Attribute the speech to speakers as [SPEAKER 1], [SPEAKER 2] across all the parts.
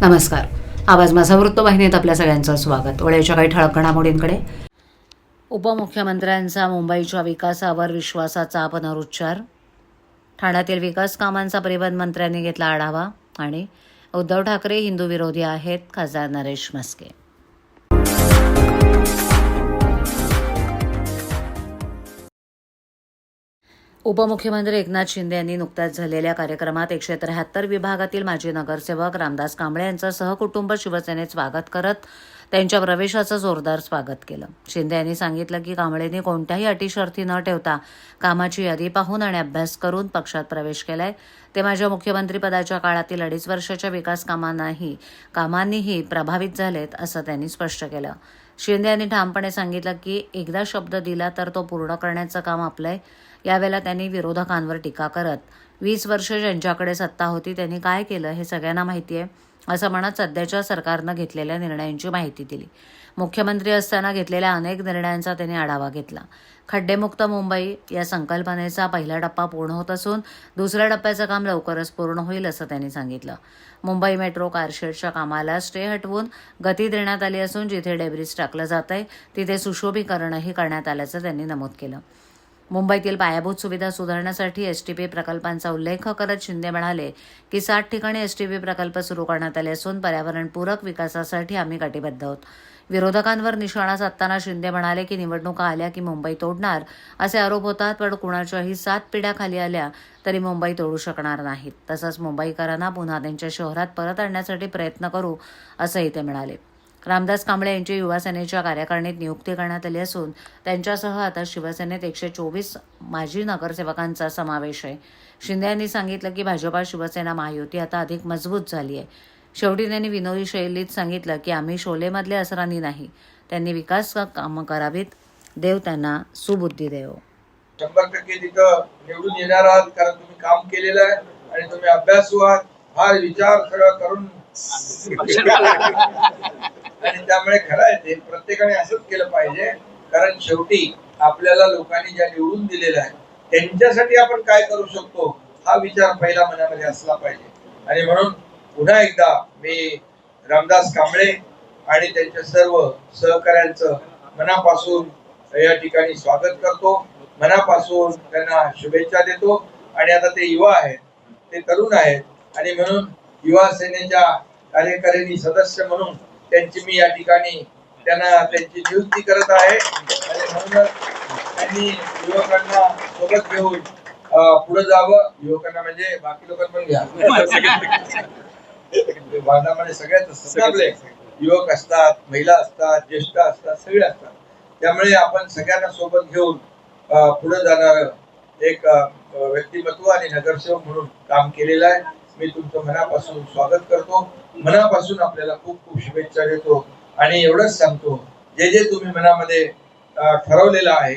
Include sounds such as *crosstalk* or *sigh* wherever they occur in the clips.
[SPEAKER 1] नमस्कार. आवाज माझा वृत्तवाहिनीत आपल्या सगळ्यांचं स्वागत. वेळेच्या काही ठळक घडामोडींकडे. उपमुख्यमंत्र्यांचा मुंबईच्या विकासावर विश्वासाचा पुनरुच्चार. ठाण्यातील विकास कामांचा परिवहन मंत्र्यांनी घेतला आढावा आणि उद्धव ठाकरे हिंदू विरोधी आहेत खासदार नरेश म्हस्के. उपमुख्यमंत्री एकनाथ शिंदे यांनी नुकत्याच झालेल्या कार्यक्रमात एकशे त्र्याहत्तर विभागातील माजी नगरसेवक रामदास कांबळे यांचं सहकुटुंब शिवसेनेत स्वागत करत त्यांच्या प्रवेशाचं जोरदार स्वागत केलं. शिंदे यांनी सांगितलं की कांबळेंनी कोणत्याही अटीशर्थी न ठेवता कामाची यादी पाहून आणि अभ्यास करून पक्षात प्रवेश केलाय. ते माझ्या मुख्यमंत्रीपदाच्या काळातील अडीच वर्षाच्या विकास कामांनाही कामांनीही प्रभावित झालेत असं त्यांनी स्पष्ट केलं. शिंदे यांनी ठामपणे सांगितलं की एकदा शब्द दिला तर तो पूर्ण करण्याचं काम आपलं आहे यावेळेला त्यांनी विरोधकांवर टीका करत वीस वर्ष ज्यांच्याकडे सत्ता होती त्यांनी काय केलं हे सगळ्यांना माहिती आहे असं म्हणत सध्याच्या सरकारनं घेतलेल्या निर्णयांची माहिती दिली. मुख्यमंत्री असताना घेतलेल्या अनेक निर्णयांचा त्यांनी आढावा घेतला. खड्डेमुक्त मुंबई या संकल्पनेचा पहिला टप्पा पूर्ण होत असून दुसऱ्या टप्प्याचं काम लवकरच पूर्ण होईल असं त्यांनी सांगितलं. मुंबई मेट्रो कारशेडच्या कामाला स्टे हटवून गती देण्यात आली असून जिथे डेब्रिज टाकलं जात आहे तिथे सुशोभीकरणही करण्यात आल्याचं त्यांनी नमूद केलं. मुंबईतील पायाभूत सुविधा सुधारण्यासाठी एच टी पी प्रकल्पांचा उल्लेख करत शिंदे म्हणाले की सात ठिकाणी एस टी पी प्रकल्प सुरू करण्यात आले असून पर्यावरणपूरक विकासासाठी आम्ही कटिबद्ध आहोत. विरोधकांवर निशाणा साधताना शिंदे म्हणाले की निवडणुका आल्या की मुंबई तोडणार असे आरोप होतात पण कुणाच्याही सात पिढ्या खाली आल्या तरी मुंबई तोडू शकणार नाहीत. तसंच मुंबईकरांना पुन्हा त्यांच्या शहरात परत आणण्यासाठी प्रयत्न करू असंही ते म्हणाले. रामदास कांबळे यांची युवासेनेच्या कार्यकारणीत कार्यकारिणीत नियुक्ती करण्यात आली असून त्यांच्यासह आता शिवसेनेत एकशे चोवीस माजी नगरसेवकांचा समावेश आहे. शिंदे यांनी सांगितलं की भाजपा शिवसेना महायुती आता अधिक मजबूत झाली आहे. शेवटी त्यांनी विनोदी शैलीत सांगितलं की आम्ही शोलेमधले असरांनी नाही. त्यांनी विकास कामं करावीत? देव त्यांना सुबुद्धी देव.
[SPEAKER 2] शंभर टक्के तिथं निवडून येणार आहात कारण तुम्ही काम केलेलं आहे आणि तुम्ही अभ्यासू आहात. फार विचार सगळं करून आणि त्यामुळे खरं आहे ते प्रत्येकाने असंच केलं पाहिजे. कारण शेवटी आपल्याला लोकांनी ज्या निवडून दिलेल्या आहे त्यांच्यासाठी आपण काय करू शकतो हा विचार पहिला मनामध्ये असला पाहिजे. आणि म्हणून पुन्हा एकदा मी रामदास कांबळे आणि त्यांच्या सर्व सहकाऱ्यांचं मनापासून या ठिकाणी स्वागत करतो. मनापासून त्यांना शुभेच्छा देतो. आणि आता ते युवा आहेत ते तरुण आहेत. आणि म्हणून युवा सेनेच्या कार्यकारिणी सदस्य म्हणून त्यांची मी या ठिकाणी त्यांना त्यांची नियुक्ती करत आहे. आणि म्हणूनच त्यांनी युवकांना सोबत घेऊन पुढे जावं. युवकांना म्हणजे बाकी लोकांना पण घ्या भारतामध्ये सगळ्याच असतात ना आपले युवक असतात महिला असतात ज्येष्ठ असतात सगळे असतात. त्यामुळे आपण सगळ्यांना सोबत घेऊन पुढे जाणार एक व्यक्तिमत्व आणि नगरसेवक म्हणून काम केलेलं आहे. मी तुमचं मनापासून स्वागत करतो. मनापासून आपल्याला खूप खूप शुभेच्छा देतो. आणि एवढंच सांगतो जे जे तुम्ही मनामध्ये ठरवलेलं आहे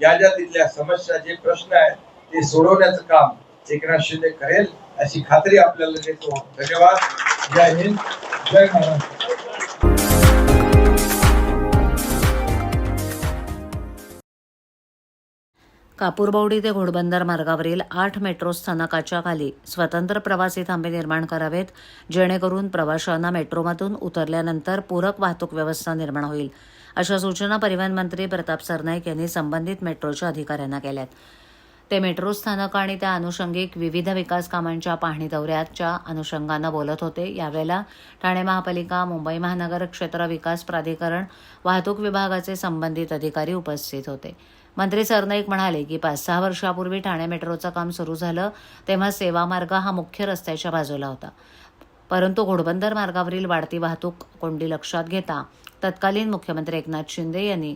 [SPEAKER 2] ज्या ज्या तिथल्या समस्या जे प्रश्न आहेत ते सोडवण्याचं काम एकनाथ शिंदे करेल अशी खात्री आपल्याला देतो. धन्यवाद. जय हिंद. जय महाराष्ट्र.
[SPEAKER 1] कापूरबावडी ते घोडबंदर मार्गावरील आठ मेट्रो स्थानकाच्या खाली स्वतंत्र प्रवासी थांबे निर्माण करावेत जेणेकरून प्रवाशांना मेट्रोमधून उतरल्यानंतर पूरक वाहतूक व्यवस्था निर्माण होईल अशा सूचना परिवहन मंत्री प्रताप सरनाईक यांनी संबंधित मेट्रोच्या अधिकाऱ्यांना केल्यात. ते मेट्रो स्थानक आणि त्या अनुषंगिक विविध विकास कामांच्या पाहणी दौऱ्याच्या अनुषंगानं बोलत होते. यावेळेला ठाणे महापालिका मुंबई महानगर क्षेत्र विकास प्राधिकरण वाहतूक विभागाचे संबंधित अधिकारी उपस्थित होते. मंत्री सरनाईक म्हणाले की पाच सहा वर्षापूर्वी ठाणे मेट्रोचं काम सुरू झालं तेव्हा सेवामार्ग हा मुख्य रस्त्याच्या बाजूला होता. परंतु घोडबंदर मार्गावरील वाढती वाहतूक कोंडी लक्षात घेता तत्कालीन मुख्यमंत्री एकनाथ शिंदे यांनी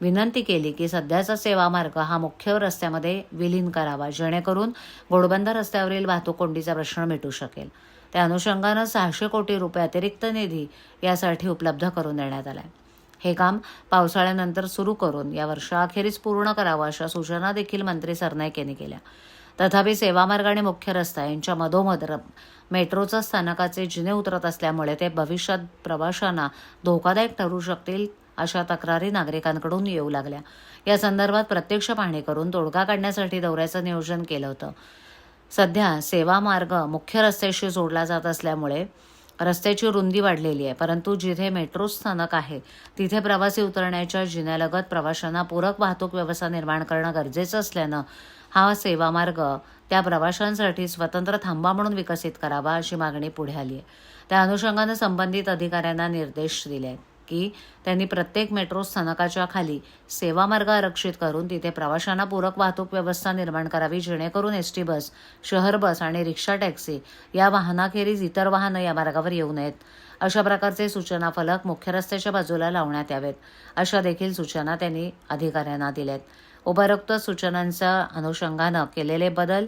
[SPEAKER 1] विनंती केली की सध्याचा सेवामार्ग हा मुख्य रस्त्यामध्ये विलीन करावा जेणेकरून घोडबंदर रस्त्यावरील वाहतूक कोंडीचा प्रश्न मिटू शकेल. त्या अनुषंगानं सहाशे कोटी रुपये अतिरिक्त निधी यासाठी उपलब्ध करून देण्यात आला आहे हे काम पावसाळ्यानंतर सुरू करून या वर्षाअखेरीस पूर्ण करावं अशा सूचना देखील मंत्री सरनाईक यांनी केल्या. तथापि सेवामार्ग आणि मुख्य रस्ता यांच्या मधोमध र- मेट्रोच्या स्थानकाचे जिने उतरत असल्यामुळे ते भविष्यात प्रवाशांना धोकादायक ठरू शकतील अशा तक्रारी नागरिकांकडून येऊ लागल्या. या संदर्भात प्रत्यक्ष पाहणी करून तोडगा काढण्यासाठी दौऱ्याचं नियोजन केलं होतं. सध्या सेवामार्ग मुख्य रस्त्याशी जोडला जात असल्यामुळे रस्त्याची रुंदी वाढलेली आहे. परंतु जिथे मेट्रो स्थानक आहे तिथे प्रवासी उतरण्याच्या जिन्यालगत प्रवाशांना पूरक वाहतूक व्यवस्था निर्माण करणं गरजेचं असल्यानं हा सेवामार्ग त्या प्रवाशांसाठी स्वतंत्र थांबा म्हणून विकसित करावा अशी मागणी पुढे आली आहे. त्या अनुषंगानं संबंधित अधिकाऱ्यांना निर्देश दिले आहेत. की त्यांनी प्रत्येक मेट्रो स्थानकाच्या खाली सेवामार्ग आरक्षित करून तिथे प्रवाशांना पूरक वाहतूक व्यवस्था निर्माण करावी जेणेकरून एस टी बस शहर बस आणि रिक्षा टॅक्सी या वाहनाखेरीज इतर वाहनं या मार्गावर येऊ नयेत. अशा प्रकारचे सूचना फलक मुख्य रस्त्याच्या बाजूला लावण्यात यावेत अशा देखील सूचना त्यांनी अधिकाऱ्यांना दिल्यात. उपरोक्त सूचनांच्या अनुषंगानं केलेले बदल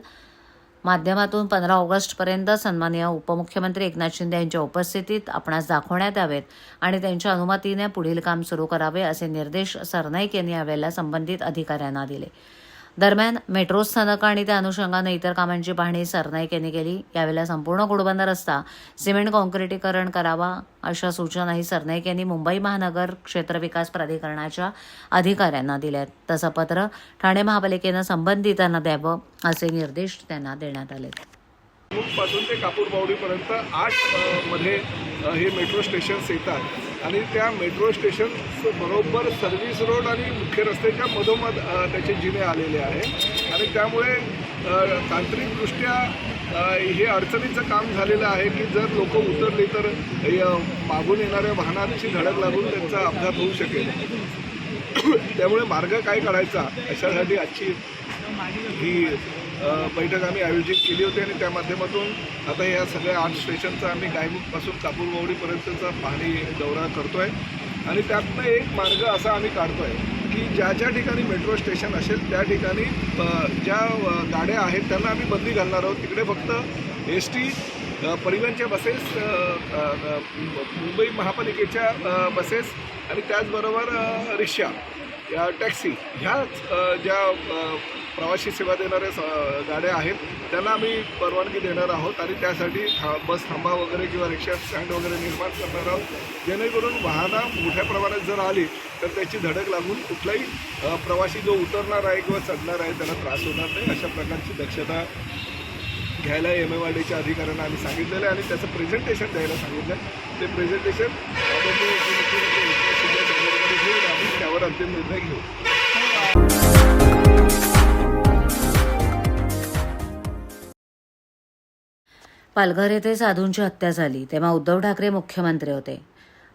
[SPEAKER 1] माध्यमातून पंधरा ऑगस्टपर्यंत सन्माननीय उपमुख्यमंत्री एकनाथ शिंदे यांच्या उपस्थितीत आपणास दाखवण्यात यावेत आणि त्यांच्या अनुमतीने पुढील काम सुरू करावे असे निर्देश सरनाईक यांनी यावेळेला संबंधित अधिकाऱ्यांना दिले. दरम्यान मेट्रो स्थानक आणि त्या अनुषंगानं इतर कामांची पाहणी सरनाईक यांनी केली. यावेळेला संपूर्ण कुडबंद रस्ता सिमेंट कॉन्क्रिटीकरण करावा अशा सूचनाही सरनाईक यांनी मुंबई महानगर क्षेत्र विकास प्राधिकरणाच्या अधिकाऱ्यांना दिल्यात. तसं पत्र ठाणे महापालिकेनं संबंधितांना द्यावं असे निर्देश त्यांना देण्यात आले
[SPEAKER 3] पासून ते कापूरबावडीपर्यंत आठमध्ये हे मेट्रो स्टेशन्स येतात. आणि त्या मेट्रो स्टेशन बरोबर सर्व्हिस रोड आणि मुख्य रस्त्याच्या मधोमध त्याचे जिने आलेले आहे. आणि त्यामुळे तांत्रिकदृष्ट्या हे अडचणीचं काम झालेलं आहे की जर लोक उतरली तर मागून येणाऱ्या वाहनांची धडक लागून त्यांचा अपघात होऊ शकेल. *coughs* त्यामुळे मार्ग काय काढायचा अशासाठी आजची ही बैठक आम्ही आयोजित केली होती आणि त्या माध्यमातून आता या सगळ्या आठ स्टेशनचा आम्ही गायमुखपासून कापूरबावडीपर्यंतचा पाणी दौरा करतो आहे आणि त्यातनं एक मार्ग असा आम्ही काढतो आहे की ज्या ज्या ठिकाणी मेट्रो स्टेशन असेल त्या ठिकाणी ज्या गाड्या आहेत त्यांना आम्ही बंदी घालणार आहोत. तिकडे फक्त एस टी परिवहनच्या बसेस मुंबई महापालिकेच्या बसेस आणि त्याचबरोबर रिक्षा या टॅक्सी ह्याच ज्या प्रवासी सेवा देणाऱ्या स- गाड्या आहेत. त्यांना आम्ही परवानगी देणार आहोत आणि त्यासाठी था बस थांबा वगैरे किंवा रिक्षा स्टँड वगैरे निर्माण करणार आहोत. जेणेकरून वाहनं मोठ्या प्रमाणात जर आली तर त्याची धडक लागून कुठलाही प्रवासी जो उतरणार आहे किंवा चढणार आहे त्याला त्रास होणार नाही. अशा प्रकारची दक्षता घ्यायला एम एम आर डीच्या अधिकाऱ्यांना आम्ही सांगितलेलं आहे आणि त्याचं प्रेझेंटेशन द्यायला सांगितलं आहे. ते प्रेझेंटेशन घेऊन त्यावर अंतिम निर्णय घेऊ.
[SPEAKER 1] पालघर येथे साधूंची हत्या झाली तेव्हा उद्धव ठाकरे मुख्यमंत्री होते.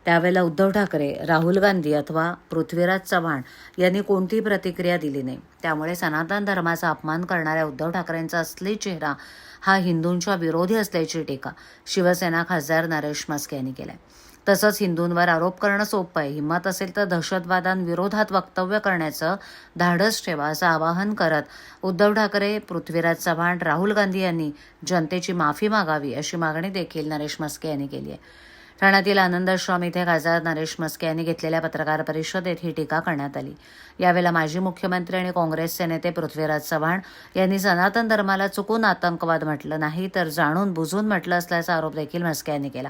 [SPEAKER 1] त्यावेळेला उद्धव ठाकरे राहुल गांधी अथवा पृथ्वीराज चव्हाण यांनी कोणतीही प्रतिक्रिया दिली नाही. त्यामुळे सनातन धर्माचा अपमान करणाऱ्या उद्धव ठाकरेंचा असली चेहरा हा हिंदूंच्या विरोधी असल्याची टीका शिवसेना खासदार नरेश मस्के यांनी केलाय तसंच हिंदूंवर आरोप करणं सोपं आहे. हिंमत असेल तर दहशतवादांविरोधात वक्तव्य करण्याचं धाडस ठेवा असं आवाहन करत उद्धव ठाकरे पृथ्वीराज चव्हाण राहुल गांधी यांनी जनतेची माफी मागावी अशी मागणी देखील नरेश मस्के यांनी केली आहे. ठाण्यातील आनंदाश्रम इथे खासदार नरेश मस्के यांनी घेतलेल्या पत्रकार परिषदेत ही टीका करण्यात आली. यावेळेला माजी मुख्यमंत्री आणि काँग्रेसचे नेते पृथ्वीराज चव्हाण यांनी सनातन धर्माला चुकून आतंकवाद म्हटलं नाही तर जाणून बुजून म्हटलं असल्याचा आरोप देखील मस्के यांनी केला.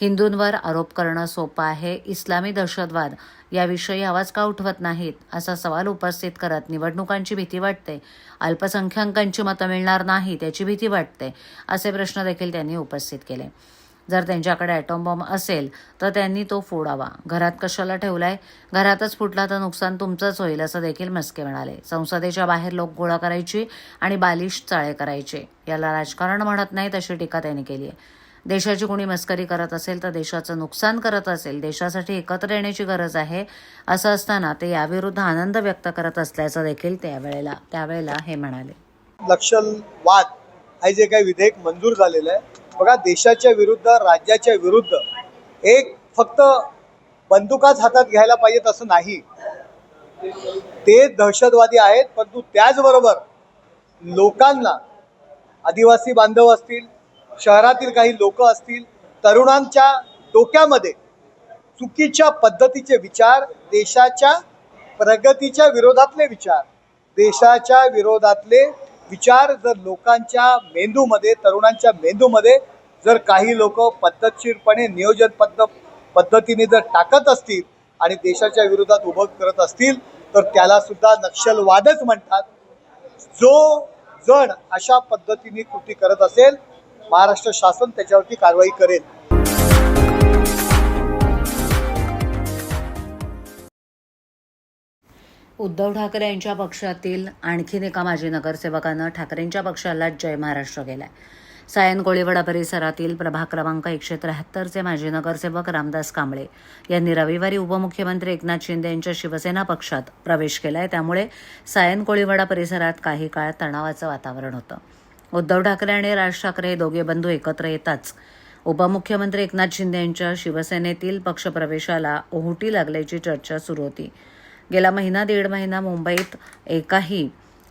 [SPEAKER 1] हिंदूंवर आरोप करणं सोपं आहे. इस्लामी दहशतवाद याविषयी आवाज का उठवत नाहीत? असा सवाल उपस्थित करत निवडणुकांची भीती वाटते. अल्पसंख्याकांची मतं मिळणार नाही त्याची भीती वाटते असे प्रश्न देखील त्यांनी उपस्थित केले. जर त्यांच्याकडे ॲटॉम बॉम्ब असेल तर त्यांनी तो फोडावा. घरात कशाला ठेवलाय? घरातच फुटला तर नुकसान तुमचंच होईल असं देखील मस्के म्हणाले. संसदेच्या बाहेर लोक गोळा करायची आणि बालिश चाळे करायचे. याला राजकारण म्हणत नाहीत अशी टीका त्यांनी केली आहे. देशाची कोणी मस्करी करत असेल तर देशाचं नुकसान करत असेल देशासाठी एकत्र येण्याची गरज आहे असं असताना ते याविरुद्ध आनंद व्यक्त करत असल्याचं देखील त्यावेळेला त्यावेळेला हे म्हणाले.
[SPEAKER 4] नक्षलवाद हे जे काही विधेयक मंजूर झालेलं आहे बघा देशाच्या विरुद्ध राज्याच्या विरुद्ध एक फक्त बंदुकाच हातात घ्यायला पाहिजेत असं नाही. ते दहशतवादी आहेत परंतु त्याचबरोबर लोकांना आदिवासी बांधव असतील शहरातील काही लोक असतील तरुणांच्या डोक्यामध्ये चुकीच्या पद्धतीचे विचार देशाच्या प्रगतीच्या विरोधातले विचार. देशाच्या विरोधातले विचार जर लोकांच्या मेंदूमध्ये तरुणांच्या मेंदूमध्ये जर काही लोक पद्धतशीरपणे नियोजन पद्ध पद्धतीने जर टाकत असतील आणि देशाच्या विरोधात उभं करत असतील तर त्याला सुद्धा नक्षलवादच म्हणतात. जो जण अशा पद्धतीने कृती करत असेल महाराष्ट्र शासन त्याच्यावरती कारवाई करेल.
[SPEAKER 1] उद्धव ठाकरे यांच्या पक्षातील आणखीन एका माजी नगरसेवकानं ठाकरेंच्या पक्षाला जय महाराष्ट्र केलाय. सायन कोळीवडा परिसरातील प्रभाग क्रमांक एकशे त्र्याहत्तरचे माजी नगरसेवक रामदास कांबळे यांनी रविवारी उपमुख्यमंत्री एकनाथ शिंदे यांच्या शिवसेना पक्षात प्रवेश केलाय. त्यामुळे सायन कोळीवडा परिसरात काही काळ तणावाचं वातावरण होतं. उद्धव ठाकरे आणि राज ठाकरे हे दोघे बंधू एकत्र येताच. उपमुख्यमंत्री एकनाथ शिंदे यांच्या शिवसेनेतील पक्षप्रवेशाला ओहोटी लागल्याची चर्चा सुरू होती. गेला महिना दीड महिना मुंबईत एकाही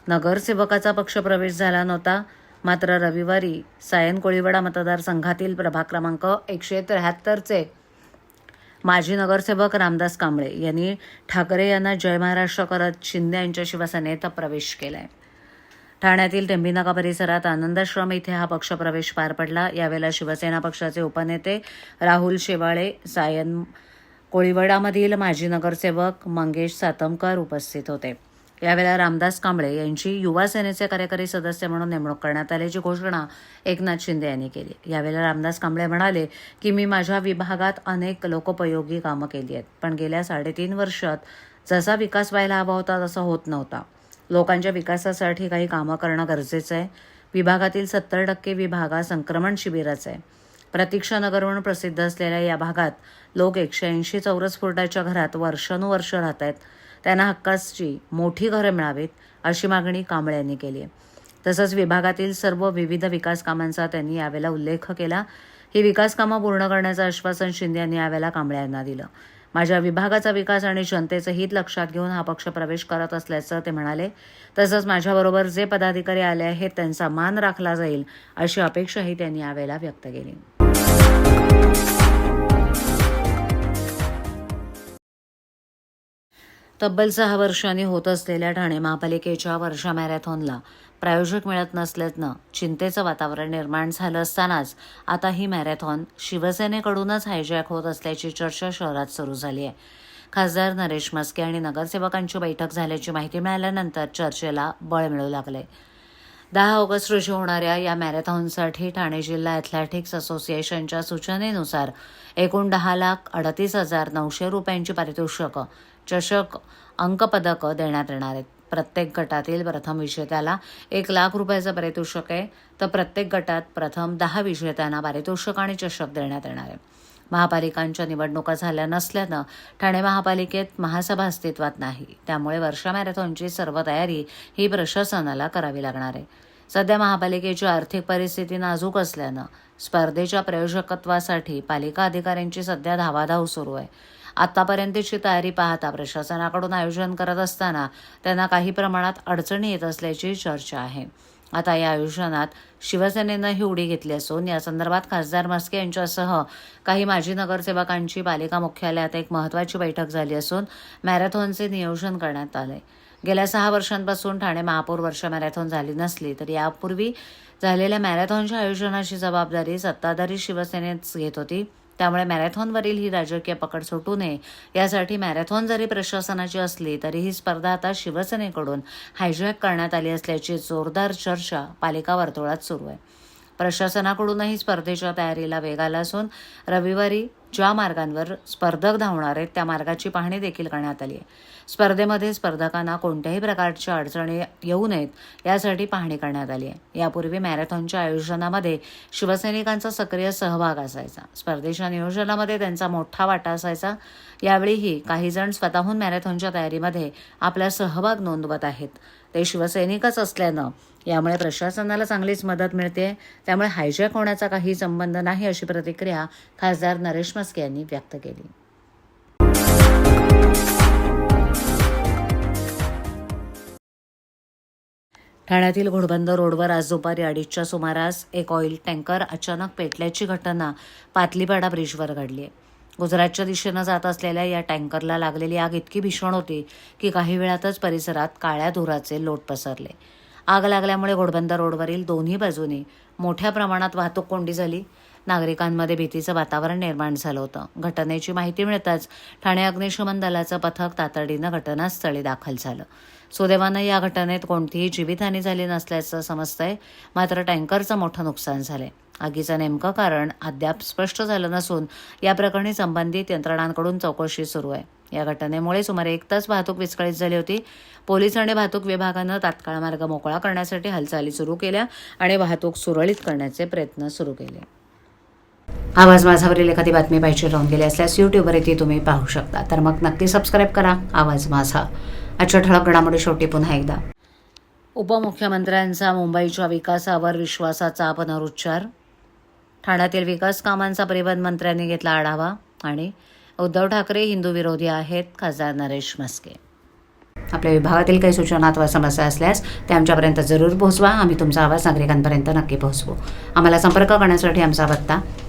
[SPEAKER 1] नगरसेवकाचा पक्षप्रवेश झाला नव्हता. मात्र रविवारी सायन कोळीवाडा मतदारसंघातील प्रभाग क्रमांक एकशे त्र्याहत्तरचे माजी नगरसेवक रामदास कांबळे यांनी ठाकरे यांना जय महाराष्ट्र करत शिंदे यांच्या शिवसेनेत प्रवेश केला आहे ठाण्यातील टेंभीनाका परिसरात आनंदाश्रम इथे हा पक्षप्रवेश पार पडला. यावेळेला शिवसेना पक्षाचे उपनेते राहुल शेवाळे सायन कोळीवडामधील माजी नगरसेवक मंगेश सातमकर उपस्थित होते. यावेळेला रामदास कांबळे यांची युवा सेनेचे कार्यकारी सदस्य म्हणून नेमणूक करण्यात आल्याची घोषणा एकनाथ शिंदे यांनी केली. यावेळेला रामदास कांबळे म्हणाले की मी माझ्या विभागात अनेक लोकोपयोगी कामं केली आहेत पण गेल्या साडेतीन वर्षात जसा विकास व्हायला हवा होता तसा होत नव्हता. लोकांच्या विकासासाठी काही कामं करणं गरजेचं आहे. विभागातील सत्तर टक्के विभाग हा संक्रमण शिबिराचा आहे. प्रतीक्षानगरवरून प्रसिद्ध असलेल्या या भागात लोक एकशे ऐंशी चौरस फुटाच्या घरात वर्षानुवर्ष राहत आहेत त्यांना हक्काची मोठी घरं मिळावीत अशी मागणी कांबळे यांनी केली आहे. तसंच विभागातील सर्व विविध विकास कामांचा त्यांनी यावेळेला उल्लेख केला. ही विकास कामं पूर्ण करण्याचं आश्वासन शिंदे यांनी यावेळेला कांबळे यांना दिलं. माझ्या विभागाचा विकास आणि जनतेचं हित लक्षात घेऊन हा पक्ष प्रवेश करत असल्याचं ते म्हणाले. तसंच माझ्याबरोबर जे पदाधिकारी आले आहेत त्यांचा मान राखला जाईल अशी अपेक्षाही त्यांनी यावेळेला व्यक्त केली. तब्बल सहा वर्षांनी होत असलेल्या ठाणे महापालिकेच्या वर्षा मॅरेथॉनला प्रायोजक मिळत नसल्यानं चिंतेचं वातावरण निर्माण झालं असतानाच आता ही मॅरेथॉन शिवसेनेकडूनच हायजॅक होत असल्याची चर्चा शहरात सुरू झाली आहे. खासदार नरेश मस्के आणि नगरसेवकांची बैठक झाल्याची माहिती मिळाल्यानंतर चर्चेला बळ मिळू लागले दहा ऑगस्ट रोजी होणाऱ्या या मॅरेथॉनसाठी ठाणे जिल्हा ॲथलेटिक्स असोसिएशनच्या सूचनेनुसार एकूण दहा लाख अडतीस हजार नऊशे रुपयांची पारितोषिकं चषक अंकपदकं देण्यात येणार आहेत. प्रत्येक गटातील प्रथम विजेत्याला एक लाख रुपयाचं पारितोषिक आहे. तर प्रत्येक गटात प्रथम दहा विजेत्यांना पारितोषिक आणि चषक देण्यात येणार आहे. महापालिकांच्या निवडणुका झाल्या नसल्यानं ठाणे महापालिकेत महासभा अस्तित्वात नाही. त्यामुळे वर्षा मॅरेथॉनची सर्व तयारी ही प्रशासनाला करावी लागणार आहे. सध्या महापालिकेची आर्थिक परिस्थिती नाजूक असल्यानं स्पर्धेच्या प्रयोजकत्वासाठी पालिका अधिकाऱ्यांची सध्या धावाधाव सुरू आहे. आतापर्यंतची तयारी पाहता प्रशासनाकडून आयोजन करत असताना त्यांना काही प्रमाणात अडचणी येत असल्याची चर्चा आहे. आता या आयोजनात शिवसेनेनं ही उडी घेतली असून या संदर्भात खासदार मस्के यांच्यासह काही माजी नगरसेवकांची पालिका मुख्यालयात एक महत्वाची बैठक झाली असून मॅरेथॉनचे नियोजन करण्यात आले गेल्या सहा वर्षांपासून ठाणे महापौर वर्ष मॅरेथॉन झाली नसली तर यापूर्वी झालेल्या मॅरेथॉनच्या आयोजनाची जबाबदारी सत्ताधारी शिवसेनेच घेत होती. त्यामुळे मॅरेथॉनवरील ही राजकीय पकड सुटू नये. यासाठी मॅरेथॉन जरी प्रशासनाची असली तरी ही स्पर्धा आता शिवसेनेकडून हायजॅक करण्यात आली असल्याची जोरदार चर्चा पालिका वर्तुळात सुरू आहे. प्रशासनाकडूनही स्पर्धेच्या तयारीला वेग आला असून रविवारी ज्या मार्गांवर स्पर्धक धावणार आहेत त्या मार्गाची पाहणी देखील करण्यात आली आहे. स्पर्धेमध्ये स्पर्धकांना कोणत्याही प्रकारच्या अडचणी येऊ नयेत यासाठी पाहणी करण्यात आली आहे. यापूर्वी मॅरेथॉनच्या आयोजनामध्ये शिवसैनिकांचा सक्रिय सहभाग असायचा. स्पर्धेच्या नियोजनामध्ये त्यांचा मोठा वाटा असायचा. यावेळीही काही जण स्वतःहून मॅरेथॉनच्या तयारीमध्ये आपला सहभाग नोंदवत आहेत. ते शिवसैनिकच असल्यानं यामुळे प्रशासनाला चांगलीच मदत मिळते त्यामुळे हायजॅक होण्याचा काही संबंध नाही अशी प्रतिक्रिया खासदार नरेश मस्के यांनी व्यक्त केली. ठाण्यातील घोडबंद रोडवर आज दुपारी अडीचच्या सुमारास एक ऑइल टँकर अचानक पेटल्याची घटना पातलीपाडा ब्रिजवर घडली आहे. गुजरातच्या दिशेनं जात असलेल्या या टँकरला लागलेली आग इतकी भीषण होती की काही वेळातच परिसरात काळ्या धुराचे लोट पसरले. आग लागल्यामुळे घोडबंद रोडवरील दोन्ही बाजूनी मोठ्या प्रमाणात वाहतूक कोंडी झाली. नागरिकांमध्ये भीतीचं वातावरण निर्माण झालं होतं. घटनेची माहिती मिळताच ठाणे अग्निशमन दलाचं पथक तातडीनं घटनास्थळी दाखल झालं. सुदैवानं या घटनेत कोणतीही जीवितहानी झाली नसल्याचं समजतंय. मात्र टँकरचं मोठं नुकसान झालंय. आगीचं नेमकं कारण अद्याप स्पष्ट झालं नसून या प्रकरणी संबंधित यंत्रणांकडून चौकशी सुरू आहे. या घटनेमुळे सुमारे एक तास वाहतूक विस्कळीत झाली होती. पोलीस आणि वाहतूक विभागानं तात्काळ मार्ग मोकळा करण्यासाठी हालचाली सुरू केल्या आणि वाहतूक सुरळीत करण्याचे प्रयत्न सुरू केले. आवाज माझावरील एखादी बातमी पाहिजे राहून गेली असल्यास यूट्यूबवर ती तुम्ही पाहू शकता. तर मग नक्की सबस्क्राईब करा. आवाज माझा. आजच्या ठळक घडामोडी शेवटी पुन्हा एकदा. उपमुख्यमंत्र्यांचा मुंबईच्या विकासावर विश्वासाचा पुनरुच्चार. ठाण्यातील विकास कामांचा परिवहन मंत्र्यांनी घेतला आढावा आणि उद्धव ठाकरे हिंदू विरोधी आहेत खासदार नरेश मस्के आपल्या विभागातील काही सूचना अथवा समस्या असल्यास ते आमच्यापर्यंत जरूर पोहोचवा. आम्ही तुमचा आवाज नागरिकांपर्यंत नक्की पोहोचवू. आम्हाला संपर्क करण्यासाठी आमचा पत्ता